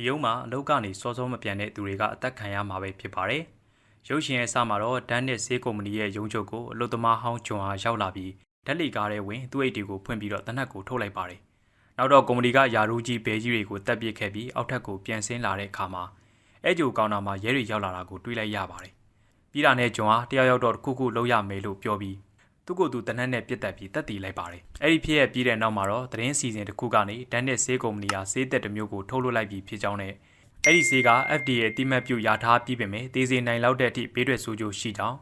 ဒီရုံးမှာအလုပ်ကနေစောစောမပြန်တဲ့သူတွေကအသက်ခံရမှာပဲဖြစ်ပါတယ်။ရုပ်ရှင်ရဲ့အစမှာတော့ဒန်နစ်ဆေးကုမ္ပဏီရဲ့ရုံးချုပ်ကိုအလုပ်သမားဟောင်းဂျွန်ဟာရောက်လာပြီးဓာတ်လီကားထဲဝင်သူ့အိတ်တွေကိုဖွင့်ပြီးတော့တနက်ကိုထုတ်လိုက်ပါတယ်။နောက်တော့ကုမ္ပဏီကယာရူးကြီးဘဲကြီးတွေကိုတက်ပစ်ခဲ့ပြီးအောက်ထပ်ကိုပြန်ဆင်းလာတဲ့အခါမှာအဲဂျိုကောင်တာမှာရဲတွေရောက်လာတာကိုတွေးလိုက်ရပါတယ်။ပြီးတာနဲ့ဂျွန်ဟာတယောက်ယောက်တော့တစ်ခုခုလုပ်ရမယ်လို့ပြောပြီး သူ့ကိုယ်သူတနက်နဲ့ပြစ်တက်ပြီးတက်တည်လိုက်ပါတယ်။အဲ့ဒီဖြစ်ရပြီးတဲ့နောက်မှာတော့သတင်းစီစဉ်တစ်ခုကနေဒန်နစ်ဆေးကုမ္ပဏီဟာဆေးသက်တစ်မျိုးကိုထုတ်လွှတ်လိုက်ပြီးဖြစ်ကြောင်းနဲ့အဲ့ဒီဆေးက FDA အတိမတ်ပြုရထားပြီးပေမဲ့သေစေနိုင်လောက်တဲ့အထိဘေးထွက်ဆိုးကျိုးရှိကြောင်း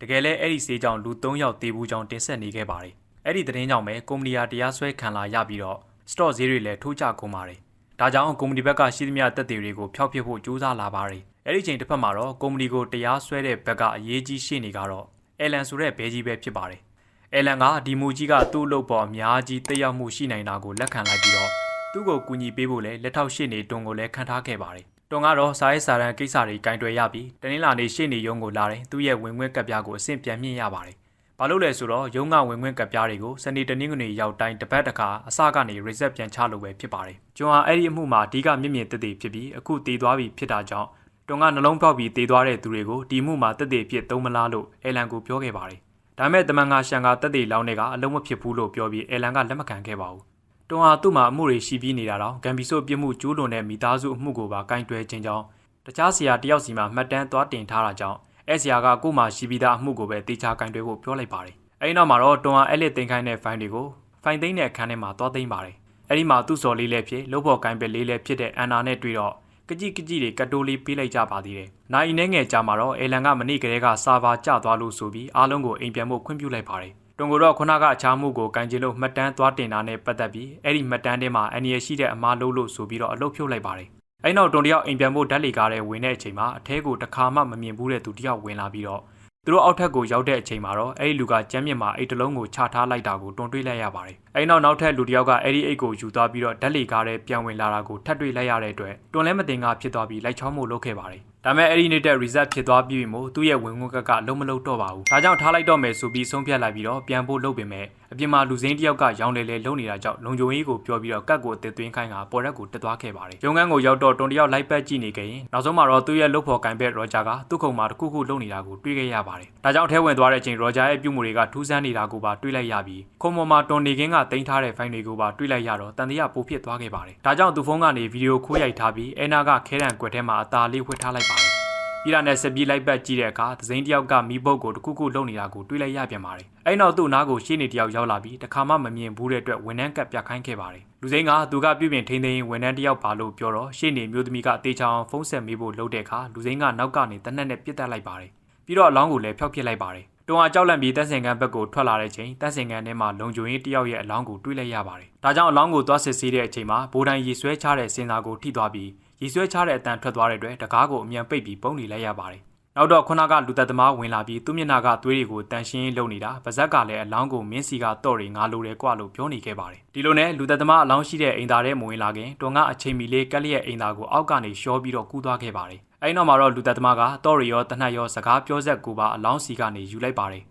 တကယ်လဲအဲ့ဒီဆေးကြောင့်လူ3ယောက်သေဘူးကြောင်းတင်ဆက်နေခဲ့ပါတယ်။အဲ့ဒီသတင်းကြောင့်ပဲကုမ္ပဏီဟာတရားစွဲခံလာရပြီးတော့ stock ဈေးတွေလည်းထိုးကျကုန်ပါတယ်။ဒါကြောင့်ကုမ္ပဏီဘက်ကရှိသမျှတက်သေးတွေကိုဖျောက်ပစ်ဖို့ကြိုးစားလာပါတယ်။အဲ့ဒီချိန်တစ်ဖက်မှာတော့ကုမ္ပဏီကိုတရားစွဲတဲ့ဘက်ကအရေးကြီးရှိနေကတော့အယ်လန်ဆိုတဲ့ဘဲကြီးပဲဖြစ်ပါတယ်။ အယ်လန်ကဒီမူကြီးကသူ့လုပ်ပေါ်အများကြီးတက်ရောက်မှုရှိနိုင်တာကိုလက်ခံလိုက်ပြီးတော့သူ့ကိုကူညီပေးဖို့လဲလက်ထောက်ရှေ့နေတွန်ကိုလည်းခံထားခဲ့ပါတယ်။တွန်ကတော့စာရေးစာတမ်းကိစ္စတွေကင်တွယ်ရပြီးတနင်္လာနေ့ရှေ့နေရုံးကိုလာတယ်သူ့ရဲ့ဝင်ခွင့်ကပ်ပြားကိုအဆင့်ပြန်မြင့်ရပါတယ်။ဘာလို့လဲဆိုတော့ရုံးကဝင်ခွင့်ကပ်ပြားတွေကိုစနေတနင်္ဂနွေရောက်တိုင်းတစ်ပတ်တစ်ခါအစကနေ reset ပြန်ချလို့ပဲဖြစ်ပါတယ်။ကျွန်ဟာအဲ့ဒီအမှုမှာအဓိကမြင့်မြင့်တက်တည်ဖြစ်ပြီးအခုတည်သွားပြီဖြစ်တာကြောင့်တွန်ကနှလုံးဖောက်ပြီးတည်သွားတဲ့သူတွေကိုဒီမှုမှာတက်တည်ဖြစ်သုံးမလားလို့အယ်လန်ကိုပြောခဲ့ပါတယ်။ ဒါမဲ့တမန်ကရှန်ကတက်တည်လောင်းတွေကအလုံးမဖြစ်ဘူးလို့ပြောပြီးအယ်လန်ကလက်မခံခဲ့ပါဘူး။တွန်ဟာသူ့မှာအမှုတွေရှိပြီးနေတာတော့ဂမ်ဘီဆိုပြစ်မှုကျူးလွန်တဲ့မိသားစုအမှုကိုပါကင်တွယ်ခြင်းကြောင့်တခြားဆရာတယောက်စီမှာမှတ်တမ်းသွားတင်ထားတာကြောင့်အဲဆရာကကို့မှာရှိပြီးသားအမှုကိုပဲတေချာကင်တွယ်ဖို့ပြောလိုက်ပါတယ်။အဲဒီနောက်မှာတော့တွန်ဟာအဲ့လက်တင်ခိုင်းတဲ့ဖိုင်တွေကိုဖိုင်သိမ်းတဲ့အခန်းထဲမှာသွားသိမ်းပါတယ်။အဲဒီမှာသူ့စော်လေးလည်းဖြစ်လို့ဖို့ကင်ပဲလေးလည်းဖြစ်တဲ့အန်နာနဲ့တွေ့တော့ ကကြည့်ကကြည့်တွေကတိုးလေးပေးလိုက်ကြပါသေးတယ်။နိုင်နေငယ်ကြာမှာတော့အေလန်ကမနေ့ကလေးကစာပါကျသွားလို့ဆိုပြီးအားလုံးကိုအိမ်ပြန်ဖို့ခွင့်ပြုလိုက်ပါတယ်။တွန်ကိုတော့ခုနကအခြားမှုကိုကန်ကျင်လို့မှတ်တမ်းသွားတင်တာနဲ့ပတ်သက်ပြီးအဲ့ဒီမှတ်တမ်းထဲမှာအန်ရရှိတဲ့အမားလို့လို့ဆိုပြီးတော့အလုပ်ဖြုတ်လိုက်ပါတယ်။အဲ့နောက်တွန်တယောက်အိမ်ပြန်ဖို့ဓာတ်လီကားတဲ့ဝင်တဲ့အချိန်မှာအထဲကိုတစ်ခါမှမမြင်ဘူးတဲ့သူတယောက်ဝင်လာပြီးတော့သူတို့အောက်ထပ်ကိုရောက်တဲ့အချိန်မှာတော့အဲ့ဒီလူကကျမ်းမြင့်မှာအိတ်တလုံးကိုချထားလိုက်တာကိုတွန်တွေးလိုက်ရပါတယ်။ အဲ့နောက်နောက်ထပ်လူတယောက်ကအဲ့ဒီအိတ်ကိုယူသွားပြီးတော့ဓာတ်လီကားတဲ့ပြန်ဝင်လာတာကိုထပ်တွေးလိုက်ရတဲ့အတွက်တွန်လဲမတင်ကဖြစ်သွားပြီးလိုက်ချောင်းမှုလုပ်ခဲ့ပါတယ်။ဒါမဲ့အဲ့ဒီနေ့တဲ့ reset ဖြစ်သွားပြီးပြီမို့သူ့ရဲ့ဝင်ငွေကကလုံးမလုံးတော့ပါဘူး။ဒါကြောင့်ထားလိုက်တော့မယ်ဆိုပြီးဆုံးဖြတ်လိုက်ပြီးတော့ပြန်ဖို့လုပ်ပေမဲ့အပြင်မှာလူစင်းတယောက်ကရောင်းလေလေလုံနေတာကြောင့်လုံခြုံရေးကိုပြောပြီးတော့ကတ်ကိုအသစ်သွင်းခိုင်းကပေါ်ရက်ကိုတက်သွားခဲ့ပါတယ်။ရုံငန်းကိုရောက်တော့တွန်တယောက်လိုက်ပတ်ကြည့်နေခဲ့ရင်နောက်ဆုံးမှာတော့သူ့ရဲ့လုပ်ဖို့ကင်ဘက်ရောဂျာကသူ့ခုံမှာတစ်ခုခုလုပ်နေတာကိုတွေ့ခဲ့ရပါတယ်။ဒါကြောင့်ထဲဝင်သွားတဲ့အချိန်ရောဂျာရဲ့ပြုမှုတွေကထူးဆန်းနေတာကိုပါတွေ့လိုက်ရပြီးခုံပေါ်မှာတွန်နေကင်းကတင်ထားတဲ့ဖိုင်တွေကိုပါတွေ့လိုက်ရတော့တန်တရားပိုဖြစ်သွားခဲ့ပါတယ်။ဒါကြောင့်သူဖုန်းကနေဗီဒီယိုခိုးရိုက်ထားပြီးအဲနာကခဲတံကွက်ထဲမှာအသာလေးဝှက်ထားလိုက်ပါတယ်။ပြည်လာနဲ့ဆက်ပြီးလိုက်ပတ်ကြည့်တဲ့အခါသစိမ်းတယောက်ကမီးပုတ်ကိုတခုခုလုံနေတာကိုတွေ့လိုက်ရပြန်ပါတယ်။အဲ့နောက်သူ့နားကိုရှေ့နေတယောက်ရောက်လာပြီးတခါမှမမြင်ဘူးတဲ့အတွက်ဝန်ထမ်းကပ်ပြခိုင်းခဲ့ပါတယ်။လူစိမ်းကသူကပြုပြင်ထိန်းသိမ်းဝန်ထမ်းတယောက်ပါလို့ပြောတော့ရှေ့နေမျိုးသမီးကတေချာအောင်ဖုန်းဆက်မေးဖို့လုပ်တဲ့အခါလူစိမ်းကနောက်ကနေတနက်နဲ့ပြစ်တက်လိုက်ပါတယ်။ပြီးတော့အလောင်းကိုလည်းဖျောက်ပစ်လိုက်ပါတယ်။ တွန်းအားကြောက်လန့်ပြီးတပ်စင်ကန်ဘက်ကိုထွက်လာတဲ့ချိန်တပ်စင်ကန်ထဲမှာလုံခြုံရေးတယောက်ရဲ့အလောင်းကိုတွေ့လိုက်ရပါတယ်။ဒါကြောင့်အလောင်းကိုသွားစစ်ဆေးတဲ့အချိန်မှာဘိုးတိုင်းရေဆွဲချတဲ့စင်စာကိုထိသွားပြီးရေဆွဲချတဲ့အတန်ထွက်သွားတဲ့အတွက်တကားကိုအမြန်ပိတ်ပြီးပုံနေလိုက်ရပါတယ်။နောက်တော့ခုနကလူသက်သမားဝင်လာပြီးသူ့မျက်နှာကသွေးတွေကိုတန်ရှင်းလုပ်နေတာဗဇက်ကလည်းအလောင်းကိုမင်းစီကတော့တွေငါလိုတယ်ကွာလို့ပြောနေခဲ့ပါတယ်ဒီလိုနဲ့လူသက်သမားအလောင်းရှိတဲ့အိမ်သားထဲမဝင်လာခင်တွန်ကအချိန်မီလေးကက်လျက်အိမ်သားကိုအောက်ကနေရှောပြီးတော့ကူးသွားခဲ့ပါတယ် အဲ့နောက်မှာတော့လူသက်သမားကတော့ရီရောတနတ်ရောစကားပြောဆက်ကိုပါအလောင်းစီကနေယူလိုက်ပါတယ်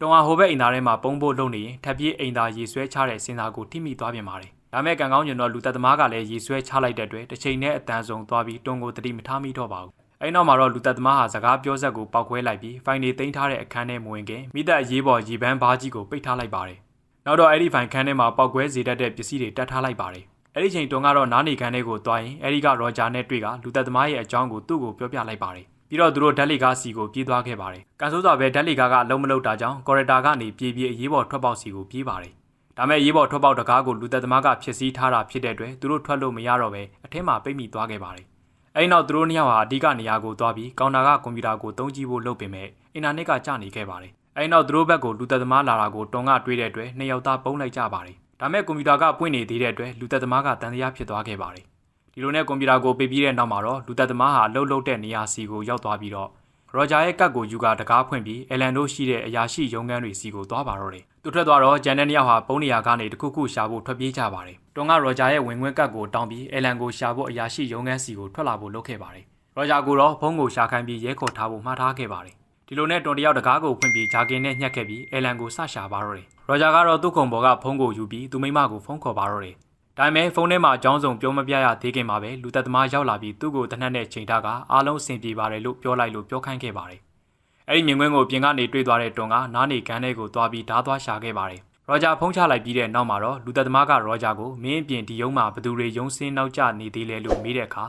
တွန်ဟာဟိုဘက်အိမ်သားထဲမှာပုံဖို့လုပ်နေရင်ထပ်ပြေးအိမ်သားရေဆွဲချတဲ့စင်စာကိုထိမိသွားပြန်ပါတယ်ဒါမဲ့ကံကောင်းညွန်တော့လူသက်သမားကလည်းရေဆွဲချလိုက်တဲ့အတွက်တစ်ချိန်နဲ့အတန်ဆုံးသွားပြီးတွန်ကိုတတိမထားမိတော့ပါဘူးအဲ့နောက်မှာတော့လူသက်သမားဟာစကားပြောဆက်ကိုပောက်ခွဲလိုက်ပြီးဖိုင်နေသိမ်းထားတဲ့အခန်းထဲမဝင်ခင်မိသက်ရေးပေါ်ရေပန်းဘားကြီးကိုပိတ်ထားလိုက်ပါတယ်။နောက်တော့အဲ့ဒီဖိုင်ခန်းထဲမှာပောက်ခွဲစေတတ်တဲ့ပစ္စည်းတွေတတ်ထားလိုက်ပါတယ်။ အဲ့ဒီချိန်တွန်ကတော့နားနေခန်းထဲကိုသွားရင်အဲ့ဒီကရောဂျာနဲ့တွေ့ကလူသက်သမားရဲ့အကြောင်းကိုသူ့ကိုပြောပြလိုက်ပါတယ်။ပြီးတော့သူတို့ဓာတ်လီကားစီကိုပြေးသွားခဲ့ပါတယ်။ကန်ဆိုးစွာပဲဓာတ်လီကားကအလုံးမလုံးတာကြောင့်ကော်ရီတာကနေပြေးပြေးအရေးပေါ်ထွက်ပေါက်စီကိုပြေးပါတယ်။ဒါမဲ့ရေးပေါ်ထွက်ပေါက်တကားကိုလူသက်သမားကဖြစ်စည်းထားတာဖြစ်တဲ့အတွက်သူတို့ထွက်လို့မရတော့ပဲအထင်းမှာပိတ်မိသွားခဲ့ပါတယ်။အဲဒီနောက်သူတို့နှစ်ယောက်ဟာအဓိကနေရာကိုသွားပြီးကောင်တာကကွန်ပျူတာကိုသုံးကြည့်ဖို့လုပ်ပေမဲ့အင်တာနက်ကကျနေခဲ့ပါတယ်။အဲဒီနောက်သူတို့ဘက်ကိုလူသက်သမားလာတာကိုတွန်ကတွေးတဲ့အတွက်နှစ်ယောက်သားပုံးလိုက်ကြပါတယ်။ ဒါမဲ့ကွန်ပျူတာကပွင့်နေသေးတဲ့အတွက်လူသက်သမားကတန်တရားဖြစ်သွားခဲ့ပါတယ်။ဒီလိုနဲ့ကွန်ပျူတာကိုပေးပြီးတဲ့နောက်မှာတော့လူသက်သမားဟာလှုပ်လှုပ်တဲ့နေရာစီကိုရောက်သွားပြီးတော့ရောဂျာရဲ့ကတ်ကိုယူကတကားဖွင့်ပြီးအယ်လန်တို့ရှိတဲ့အရာရှိရုံးခန်းတွေစီကိုသွားပါတော့တယ်။သူထွက်သွားတော့ဂျန်တဲ့နှစ်ယောက်ဟာပုံးနေရာကနေတခုခုရှာဖို့ထွက်ပြေးကြပါတယ်။တွန်ကရောဂျာရဲ့ဝင်ခွင့်ကတ်ကိုတောင်းပြီးအယ်လန်ကိုရှာဖို့အရာရှိရုံးခန်းစီကိုထွက်လာဖို့လုပ်ခဲ့ပါတယ်။ရောဂျာကိုတော့ဖုန်းကိုရှာခိုင်းပြီးရဲခေါ်ထားဖို့မှားထားခဲ့ပါတယ်။ ဒီလိုနဲ့တွန်တယောက်တကားကိုဖွင့်ပြီးဂျာကင်နဲ့ညှက်ခဲ့ပြီးအယ်လန်ကိုစရှာပါတော့တယ်။ရောဂျာကတော့သူ့ခုံပေါ်ကဖုန်းကိုယူပြီးသူမိမကိုဖုန်းခေါ်ပါတော့တယ်။ဒါပေမဲ့ဖုန်းထဲမှာအကြောင်းစုံပြောမပြရသေးခင်မှာပဲလူသက်သမားရောက်လာပြီးသူ့ကိုတနက်နဲ့ချိန်ထားကအားလုံးအဆင်ပြေပါတယ်လို့ပြောလိုက်လို့ပြောခိုင်းခဲ့ပါတယ်။အဲ့ဒီမြင်ကွင်းကိုပြင်ကနေတွေ့သွားတဲ့တွန်ကနားနေကန်းထဲကိုသွားပြီးဓားသွားရှာခဲ့ပါတယ်။ရော်ဂျာဖုန်းချလိုက်ပြီးတဲ့နောက်မှာတော့လူသက်သမားကရော်ဂျာကိုမင်းအပြင်ဒီယုံမှာဘသူတွေယုံစင်းနောက်ကျနေသေးလဲလို့မေးတဲ့အခါ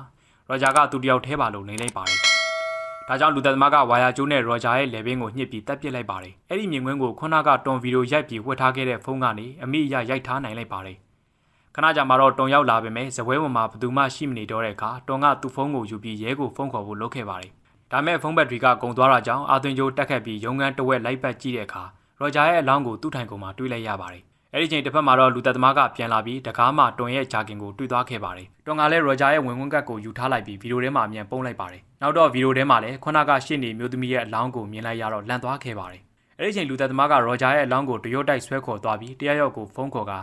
ရော်ဂျာကသူတယောက်ထဲပါလို့လိမ့်လိုက်ပါတယ်။ ဒါကြောင့်လူသက်သမားကဝါယာကျိုးနဲ့ရော်ဂျာရဲ့လေဘင်းကိုညှစ်ပြီးတပ်ပစ်လိုက်ပါတယ်။အဲ့ဒီမြင်ကွင်းကိုခုနကတွန်ဗီဒီယိုရိုက်ပြီးဝှက်ထားခဲ့တဲ့ဖုန်းကနေအမိအရရိုက်ထားနိုင်လိုက်ပါတယ်။ခဏကြာမှတော့တွန်ရောက်လာပေမဲ့ဇပွဲပေါ်မှာဘသူမှရှိမနေတော့တဲ့အခါတွန်ကသူ့ဖုန်းကိုယူပြီးရဲကိုဖုန်းခေါ်ဖို့လုပ်ခဲ့ပါတယ်။ဒါမဲ့ဖုန်းဘက်ထရီကကုန်သွားတာကြောင့်အာသွင်ဂျိုတက်ခတ်ပြီးရုံငန်းတဝက်လိုက်ပတ်ကြည့်တဲ့အခါရော်ဂျာရဲ့အလောင်းကိုသူ့ထိုင်ကုန်မှာတွေးလိုက်ရပါတယ်။ အဲဒီချိန်တစ်ဖက်မှာတော့လူသက်သမားကပြန်လာပြီးတကားမှတွန်ရဲ့ဂျာကင်ကိုတွေးသွားခဲ့ပါတယ်။တွန်ကလည်းရော်ဂျာရဲ့ဝင်ဝင်ကတ်ကိုယူထားလိုက်ပြီးဗီဒီယိုထဲမှာအမြန်ပုံးလိုက်ပါတယ်။နောက်တော့ဗီဒီယိုထဲမှာလည်းခုနကရှစ်နေမျိုးသမီးရဲ့အလောင်းကိုမြင်လိုက်ရတော့လန့်သွားခဲ့ပါတယ်။အဲဒီချိန်လူသက်သမားကရော်ဂျာရဲ့အလောင်းကိုတရွတ်တိုက်ဆွဲခေါ်သွားပြီးတရားရောက်ကိုဖုန်းခေါ်က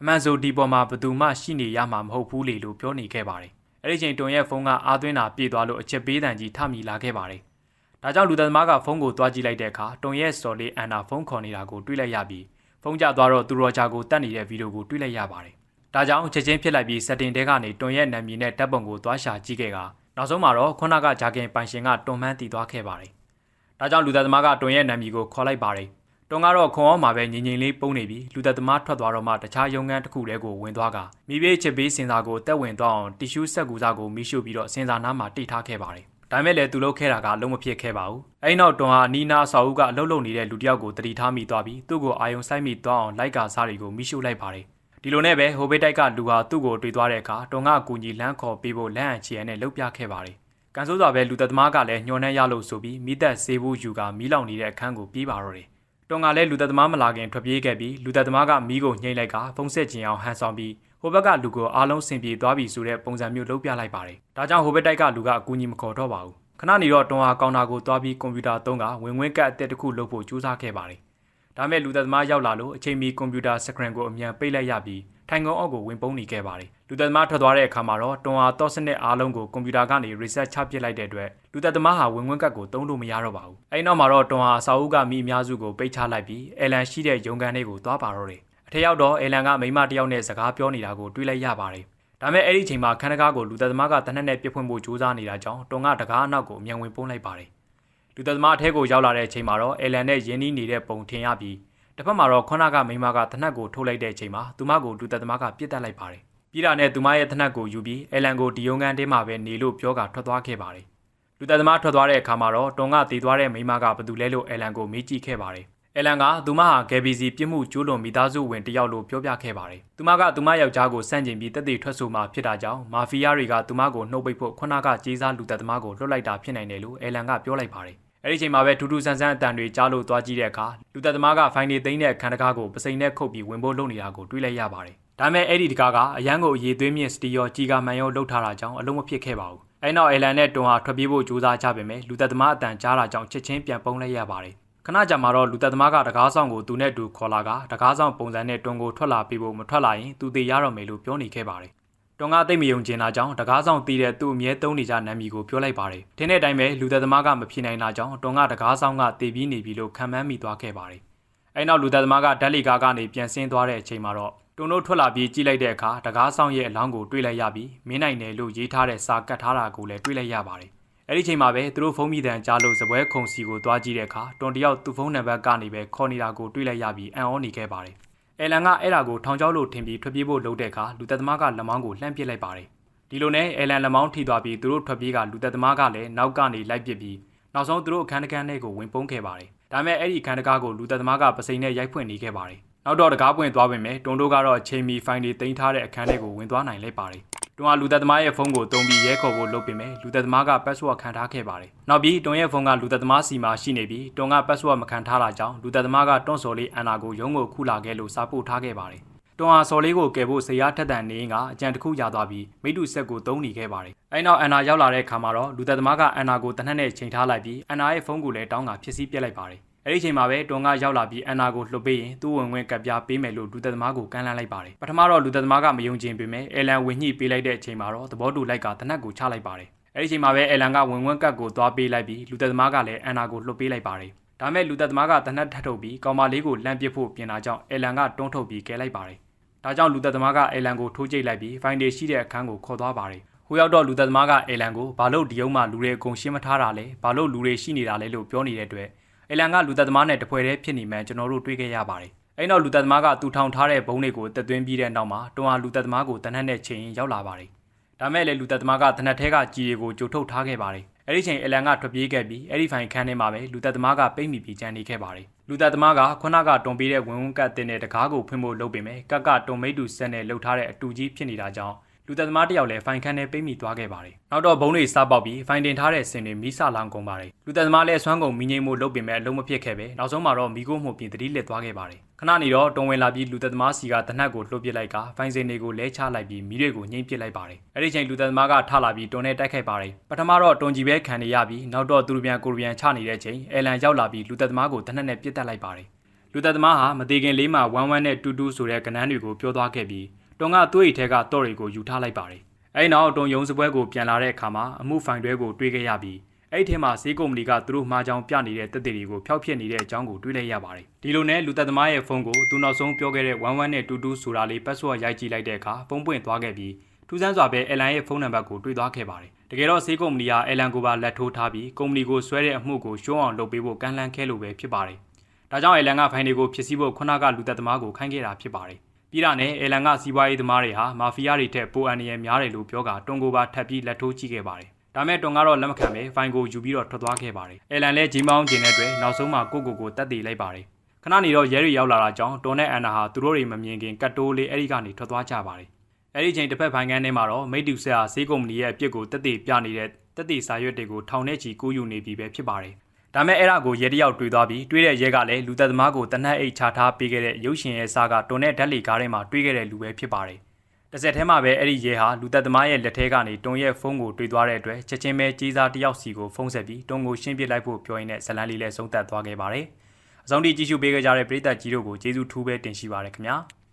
အမှန်ဆိုဒီပေါ်မှာဘသူမှရှိနေရမှာမဟုတ်ဘူးလေလို့ပြောနေခဲ့ပါတယ်။အဲဒီချိန်တွန်ရဲ့ဖုန်းကအာသွင်းတာပြေးသွားလို့အချက်ပေးတန်ကြီးထမိလာခဲ့ပါတယ်။ဒါကြောင့်လူသက်သမားကဖုန်းကိုတွားကြည့်လိုက်တဲ့အခါတွန်ရဲ့စော်လေးအန်နာဖုန်းခေါ်နေတာကိုတွေ့လိုက်ရပြီး ဖုန်းကျသွားတော့သူရောဂျာကိုတတ်နေတဲ့ဗီဒီယိုကိုတွေ့လိုက်ရပါတယ်။ဒါကြောင့်ချက်ချင်းဖြစ်လိုက်ပြီး setting တဲကနေတွန်ရဲ့နာမည်နဲ့တပ်ပုံကိုတွားရှာကြည့်ခဲ့ကနောက်ဆုံးမှာတော့ခုနကဂျာကင်ပိုင်ရှင်ကတွန်မှန်းတည်သွားခဲ့ပါတယ်။ဒါကြောင့်လူသက်သမားကတွန်ရဲ့နာမည်ကိုခေါ်လိုက်ပါတယ်။တွန်ကတော့ခွန်အောင်မှာပဲငြိမ်ငြိမ်လေးပုံနေပြီးလူသက်သမားထွက်သွားတော့မှတခြားရုံငန်းတစ်ခုတည်းကိုဝင်သွားကမိဘေးချစ်ပေးစင်စာကိုတက်ဝင်သွားအောင်တီရှူးဆက်ကူစာကိုမိရှုပြီးတော့စင်စာနားမှာတိတ်ထားခဲ့ပါတယ်။ ဒါမဲ့လည်းသူလုပ်ခဲ့တာကလုံးမဖြစ်ခဲ့ပါဘူး။အဲဒီနောက်တွန်ဟာနီနာဆောက်ဦးကအလုတ်လုံနေတဲ့လူတစ်ယောက်ကိုတတိထားမိသွားပြီးသူ့ကိုအာယုံဆိုင်မိသွားအောင်လိုက်ကာစားတွေကိုမိရှုလိုက်ပါတယ်။ဒီလိုနဲ့ပဲဟိုဘေးတိုက်ကလူဟာသူ့ကိုတွေ့သွားတဲ့အခါတွန်ကအကူကြီးလမ်းခေါ်ပေးဖို့လမ်းအချီရနဲ့လှုပ်ပြခဲ့ပါတယ်။ကန်ဆိုးစွာပဲလူသက်သမားကလည်းညှော်နှဲရလို့ဆိုပြီးမိသက်ဆေးဘူးယူကမီးလောင်နေတဲ့အခန်းကိုပြေးပါတော့တယ်။တွန်ကလည်းလူသက်သမားမလာခင်ထွက်ပြေးခဲ့ပြီးလူသက်သမားကမီးကိုညှိလိုက်ကဖုံးဆက်ကျင်အောင်ဟန်ဆောင်ပြီးဟို ဘက်ကလူကိုအားလုံးဆင်ပြေသွားပြီဆိုတဲ့ပုံစံမျိုးလုပ်ပြလိုက်ပါတယ်။ဒါကြောင့်ဟိုဘက်တိုက်ကလူကအကူကြီးမခေါ်တော့ပါဘူး။ခဏနေတော့တွန်ဟာကောင်တာကိုသွားပြီးကွန်ပျူတာသုံးကဝင်ဝင်ကတ်အသက်တစ်ခုလုပ်ဖို့ကြိုးစားခဲ့ပါတယ်။ဒါမဲ့လူသက်သမားရောက်လာလို့အချိန်မီကွန်ပျူတာစကရင်ကိုအမြန်ပိတ်လိုက်ရပြီးထိုင်ကုန်းအောက်ကိုဝင်ပုန်းနေခဲ့ပါတယ်။လူသက်သမားထွက်သွားတဲ့အခါမှာတော့တွန်ဟာတော့စနစ်အားလုံးကိုကွန်ပျူတာကနေ reset ချပစ်လိုက်တဲ့အတွက်လူသက်သမားဟာဝင်ဝင်ကတ်ကိုသုံးလို့မရတော့ပါဘူး။အဲဒီနောက်မှာတော့တွန်ဟာအစာအုပ်ကမိအများစုကိုပိတ်ချလိုက်ပြီးအယ်လန်ရှိတဲ့ရုံကန်လေးကိုသွားပါတော့တယ်။ အထက်ရောက်တော့အယ်လန်ကမိမတယောက်နဲ့စကားပြောနေတာကိုတွေ့လိုက်ရပါတယ်။ဒါမဲ့အဲ့ဒီချိန်မှာခန်းတကားကိုလူသက်သမားကတနက်နဲ့ပြစ်ဖွင့်ဖို့ကြိုးစားနေတာကြောင့်တွန်ကတကားအနောက်ကိုအမြန်ဝင်ပုန်းလိုက်ပါတယ်။လူသက်သမားအထက်ကိုရောက်လာတဲ့အချိန်မှာတော့အယ်လန်နဲ့ယင်းနီးနေတဲ့ပုံထင်ရပြီးတစ်ဖက်မှာတော့ခေါနာကမိမကတနက်ကိုထုတ်လိုက်တဲ့အချိန်မှာသူမကိုလူသက်သမားကပြစ်တက်လိုက်ပါတယ်။ပြည်တာနဲ့သူမရဲ့တနက်ကိုယူပြီးအယ်လန်ကိုဒီယုံကန်တင်းမှာပဲနေလို့ပြောကထွက်သွားခဲ့ပါတယ်။လူသက်သမားထွက်သွားတဲ့အခါမှာတော့တွန်ကတည်သွားတဲ့မိမကဘသူလဲလို့အယ်လန်ကိုမေးကြည့်ခဲ့ပါတယ်။ အယ်လန်ကသူမဟာဂယ်ဘီစီပြစ်မှုကျူးလွန်မိသားစုဝင်တယောက်လို့ပြောပြခဲ့ပါတယ်။သူမကသူမယောက်ျားကိုစန့်ကျင်ပြီးတက်တည်ထွက်ဆိုမှဖြစ်တာကြောင့်မာဖီးယားတွေကသူမကိုနှုတ်ပိတ်ဖို့ခုနကကြေးစားလူသက်သမားကိုလွတ်လိုက်တာဖြစ်နိုင်တယ်လို့အယ်လန်ကပြောလိုက်ပါတယ်။အဲ့ဒီချိန်မှာပဲထူးထူးဆန်းဆန်းအတန်တွေကြားလို့သွားကြည့်တဲ့အခါလူသက်သမားကဖိုင်နေသိမ်းတဲ့ခန်းတကားကိုပစိန်နဲ့ခုတ်ပြီးဝင်ဖို့လုပ်နေတာကိုတွေ့လိုက်ရပါတယ်။ဒါပေမဲ့အဲ့ဒီတကားကအရန်ကိုအရေးသွေးမြင့်စတီယောကြီးကမှန်ရောလှုပ်ထားတာကြောင့်အလုံးမဖြစ်ခဲ့ပါဘူး။အဲ့နောက်အယ်လန်နဲ့တွန်ဟာထွက်ပြေးဖို့ကြိုးစားကြပေမဲ့လူသက်သမားအတန်ကြားတာကြောင့်ချက်ချင်းပြန်ပုံးလိုက်ရပါတယ်။ ခဏကြာမှာတော့လူသက်သမားကတကားဆောင်ကိုသူနဲ့တူခေါ်လာကတကားဆောင်ပုံစံနဲ့တွန်ကိုထွက်လာပြီးဖို့မထွက်လာရင်သူတေရတော့မယ်လို့ပြောနေခဲ့ပါတယ်။တွန်ကသိမ့်မယုံကျင်တာကြောင့်တကားဆောင်တည်တဲ့သူ့အမြဲသုံးနေကြနာမည်ကိုပြောလိုက်ပါတယ်။တင်းတဲ့အတိုင်းပဲလူသက်သမားကမဖြစ်နိုင်တာကြောင့်တွန်ကတကားဆောင်ကတည်ပြီးနေပြီလို့ခံမှန်းမိသွားခဲ့ပါတယ်။အဲနောက်လူသက်သမားကဓာတ်လီကားကနေပြန်ဆင်းသွားတဲ့အချိန်မှာတော့တွန်တို့ထွက်လာပြီးကြည့်လိုက်တဲ့အခါတကားဆောင်ရဲ့အလောင်းကိုတွေ့လိုက်ရပြီးမင်းနိုင်တယ်လို့ရေးထားတဲ့စာကတ်ထားတာကိုလည်းတွေ့လိုက်ရပါတယ်။ အဲ့ဒီချိန်မှာပဲသူတို့ဖုန်းမိတန်ကြားလို့ဇပွဲခုံစီကိုတွားကြည့်တဲ့အခါတွန်တယောက်သူ့ဖုန်းနံပါတ်ကနေပဲခေါ်နေတာကိုတွေ့လိုက်ရပြီးအံ့ဩနေခဲ့ပါတယ်။အဲလန်ကအဲ့ဒါကိုထောင်ချောက်လို့ထင်ပြီးထွက်ပြေးဖို့လုပ်တဲ့အခါလူသက်သမားကလက်မောင်းကိုလှမ်းပစ်လိုက်ပါတယ်။ဒီလိုနဲ့အဲလန်လက်မောင်းထိသွားပြီးသူတို့ထွက်ပြေးကလူသက်သမားကလည်းနောက်ကနေလိုက်ပစ်ပြီးနောက်ဆုံးသူတို့အခန်းတကန်းထဲကိုဝင်ပုန်းခဲ့ပါတယ်။ဒါပေမဲ့အဲ့ဒီအခန်းတကားကိုလူသက်သမားကပစိန်နဲ့ရိုက်ဖွင့်နေခဲ့ပါတယ်။နောက်တော့တကားပွင့်သွားပေမဲ့တွန်တို့ကတော့အချိန်မီဖိုင်တွေတင်ထားတဲ့အခန်းထဲကိုဝင်သွားနိုင်လိုက်ပါတယ်။ တွန်ကလူသက်သမားရဲ့ဖုန်းကိုတုံးပြီးရဲခေါ်ဖို့လုပ်ပေမဲ့လူသက်သမားက password ခံထားခဲ့ပါတယ်။နောက်ပြီးတွန်ရဲ့ဖုန်းကလူသက်သမားစီမှာရှိနေပြီးတွန်က password မခံထားတာကြောင့်လူသက်သမားကတွန့်စော်လေးအန်နာကိုရုံးကိုခုလာခဲ့လို့စာပို့ထားခဲ့ပါတယ်။တွန်ဟာစော်လေးကိုကယ်ဖို့ဆရာထက်တန်နေရင်ကအကြံတစ်ခုရသွားပြီးမိတုဆက်ကိုတုံးနေခဲ့ပါတယ်။အဲနောက်အန်နာရောက်လာတဲ့အခါမှာတော့လူသက်သမားကအန်နာကိုတနက်နဲ့ချိန်ထားလိုက်ပြီးအန်နာရဲ့ဖုန်းကိုလည်းတောင်းတာဖြစ်စည်းပြစ်လိုက်ပါတယ်။ အဲ့ဒီချိန်မှာပဲတွန်ကရောက်လာပြီးအန်နာကိုလှုပ်ပေးရင်သူ့ဝင်ဝင်ကပ်ပြားပေးမယ်လို့လူသက်သမားကိုကမ်းလှမ်းလိုက်ပါတယ်ပထမတော့လူသက်သမားကမယုံကြည်ပေမဲ့အဲလန်ဝင်ညှိပေးလိုက်တဲ့အချိန်မှာတော့သဘောတူလိုက်ကတနက်ကိုချလိုက်ပါတယ်အဲ့ဒီချိန်မှာပဲအဲလန်ကဝင်ဝင်ကပ်ကိုသွားပေးလိုက်ပြီးလူသက်သမားကလည်းအန်နာကိုလှုပ်ပေးလိုက်ပါတယ်ဒါမဲ့လူသက်သမားကတနက်ထပ်ထုတ်ပြီးကောင်မလေးကိုလမ်းပစ်ဖို့ပြင်တာကြောင့်အဲလန်ကတွန်းထုတ်ပြီးကဲလိုက်ပါတယ်ဒါကြောင့်လူသက်သမားကအေလန်ကိုထိုးကျိတ်လိုက်ပြီးဖိုင်တွေရှိတဲ့အခန်းကိုခေါ်သွားပါတယ်။ဟိုရောက်တော့လူသက်သမားကအေလန်ကိုဘာလို့ဒီယုံမှလူတွေအကုန်ရှင်းမထားတာလဲဘာလို့လူတွေရှိနေတာလဲလို့ပြောနေတဲ့အတွက် အေလန်ကလူသက်သမားနဲ့တပွဲတည်းဖြစ်နေမှန်းကျွန်တော်တို့တွေ့ခဲ့ရပါတယ်။အဲ့တော့လူသက်သမားကသူထောင်ထားတဲ့ဘုံတွေကိုတက်သွင်းပြီးတဲ့နောက်မှာတွန်းအားလူသက်သမားကိုတနက်နဲ့ချိန်ရောက်လာပါတယ်။ဒါမဲ့လေလူသက်သမားကတနက်ထဲကကြီးတွေကိုကြိုထုတ်ထားခဲ့ပါတယ်။အဲ့ဒီချိန်အလန်ကထွက်ပြေးခဲ့ပြီးအဲ့ဒီဖိုင်ခန်းထဲမှာပဲလူသက်သမားကပိတ်မိပြီးကြံနေခဲ့ပါတယ်။လူသက်သမားကခုနကတွန်ပေးတဲ့ဝင်ဝန်းကတ်တင်တဲ့တကားကိုဖွင့်ဖို့လုပ်ပေမဲ့ကတ်ကတွန်မိတ်တူဆက်နဲ့လှုပ်ထားတဲ့အတူကြီးဖြစ်နေတာကြောင့် လူသက်သမားတယောက်လည်းဖိုင်ခန်းထဲပိတ်မိသွားခဲ့ပါတယ်။နောက်တော့ဘုံတွေစားပေါက်ပြီးဖိုင်တင်ထားတဲ့စင်တွေမီးစလောင်ကုန်ပါတယ်။လူသက်သမားလည်းဆွမ်းကုန်မီးငိမ့်မှုလုပ်ပေမဲ့အလုံးမဖြစ်ခဲ့ပဲနောက်ဆုံးမှာတော့မီးကိုမှုပြင်တတိလက်သွားခဲ့ပါတယ်။ခဏနေတော့တွန်ဝင်လာပြီးလူသက်သမားစီကတနက်ကိုလှုပ်ပစ်လိုက်ကဖိုင်စင်တွေကိုလဲချလိုက်ပြီးမီးတွေကိုညှိမ့်ပစ်လိုက်ပါတယ်။အဲ့ဒီချိန်လူသက်သမားကထလာပြီးတွန်နဲ့တိုက်ခိုက်ပါတယ်။ပထမတော့တွန်ကြီးပဲခံနေရပြီးနောက်တော့သူတို့ပြန်ကိုရီးယန်ချနေတဲ့ချိန်အဲလန်ရောက်လာပြီးလူသက်သမားကိုတနက်နဲ့ပြစ်တက်လိုက်ပါတယ်။လူသက်သမားဟာမသေးခင်လေးမှာဝမ်းဝမ်းနဲ့တူတူဆိုတဲ့ကနန်းတွေကိုပြောသွားခဲ့ပြီး တွန်ကသွေးအိတ်ထဲကတော့တွေကိုယူထားလိုက်ပါတယ်။အဲဒီနောက်တွန်ယုံစပွဲကိုပြန်လာတဲ့အခါမှာအမှုဖိုင်တွဲကိုတွေးခဲ့ရပြီးအဲ့ဒီထဲမှာဈေးကုမ္ပဏီကသူတို့မှားကြောင်ပြနေတဲ့တက်တွေတွေကိုဖျောက်ဖျက်နေတဲ့အကြောင်းကိုတွေးလိုက်ရပါတယ်။ဒီလိုနဲ့လူသက်သမားရဲ့ဖုန်းကိုသူနောက်ဆုံးပြောခဲ့တဲ့ဝမ်းဝမ်းနဲ့တူတူဆိုတာလေးပတ်စော့ရိုက်ကြည့်လိုက်တဲ့အခါဖုန်းပွင့်သွားခဲ့ပြီးထူးဆန်းစွာပဲအယ်လန်ရဲ့ဖုန်းနံပါတ်ကိုတွေးသွားခဲ့ပါတယ်။တကယ်တော့ဈေးကုမ္ပဏီကအယ်လန်ကိုပါလက်ထိုးထားပြီးကုမ္ပဏီကိုဆွဲတဲ့အမှုကိုရှုံးအောင်လုပ်ပေးဖို့ကန့်လန့်ခဲလို့ပဲဖြစ်ပါတယ်။ဒါကြောင့်အယ်လန်ကဖိုင်တွေကိုဖြစ်စည်းဖို့ခုနကလူသက်သမားကိုခိုင်းခဲ့တာဖြစ်ပါတယ်။ ပြီးတာနဲ့အယ်လန်ကစီးပွားရေးသမားတွေဟာမာဖီးယားတွေထက်ပိုအန်ရယ်များတယ်လို့ပြောကတွန်ကိုပါထပ်ပြီးလက်ထိုးကြည့်ခဲ့ပါတယ်။ဒါမဲ့တွန်ကတော့လက်မခံပဲဖိုင်ကိုယူပြီးတော့ထွက်သွားခဲ့ပါတယ်။အယ်လန်လည်းဂျင်းမောင်းကျင်တဲ့အတွက်နောက်ဆုံးမှာကိုကိုကိုတက်တည်လိုက်ပါတယ်။ခဏနေတော့ရဲတွေရောက်လာတာကြောင့်တွန်နဲ့အန်နာဟာသူတို့တွေမမြင်ခင်ကတ်တိုးလေးအဲ့ဒီကနေထွက်သွားကြပါတယ်။အဲ့ဒီချိန်တစ်ဖက်ဖိုင်ကန်းထဲမှာတော့မိတ်တူဆက်ဟာဈေးကုမ္ပဏီရဲ့အပြစ်ကိုတက်တည်ပြနေတဲ့တက်တည်စာရွက်တွေကိုထောင်ထဲချီကူးယူနေပြီပဲဖြစ်ပါတယ်။ ဒါမဲ့အဲ့ဒါကိုရဲတယောက်တွေ့သွားပြီးတွေ့တဲ့ရဲကလည်းလူသက်သမားကိုတနက်အိတ်ချထားပေးခဲ့တဲ့ရုပ်ရှင်ရဲ့စားကတွန်နဲ့ဓာတ်လီကားထဲမှာတွေ့ခဲ့တဲ့လူပဲဖြစ်ပါတယ်။တစ်ဆက်တည်းမှာပဲအဲ့ဒီရဲဟာလူသက်သမားရဲ့လက်ထဲကနေတွန်ရဲ့ဖုန်းကိုတွေ့သွားတဲ့အတွက်ချက်ချင်းပဲကြီးစားတယောက်စီကိုဖုန်းဆက်ပြီးတွန်ကိုရှင်းပြလိုက်ဖို့ပြောရင်းနဲ့ဇလန်လေးလည်းဆုံးသက်သွားခဲ့ပါတယ်။အဆုံးထိကြည့်ရှုပေးကြတဲ့ပရိသတ်ကြီးတို့ကိုကျေးဇူးထူးပဲတင်ရှိပါရခင်ဗျာ။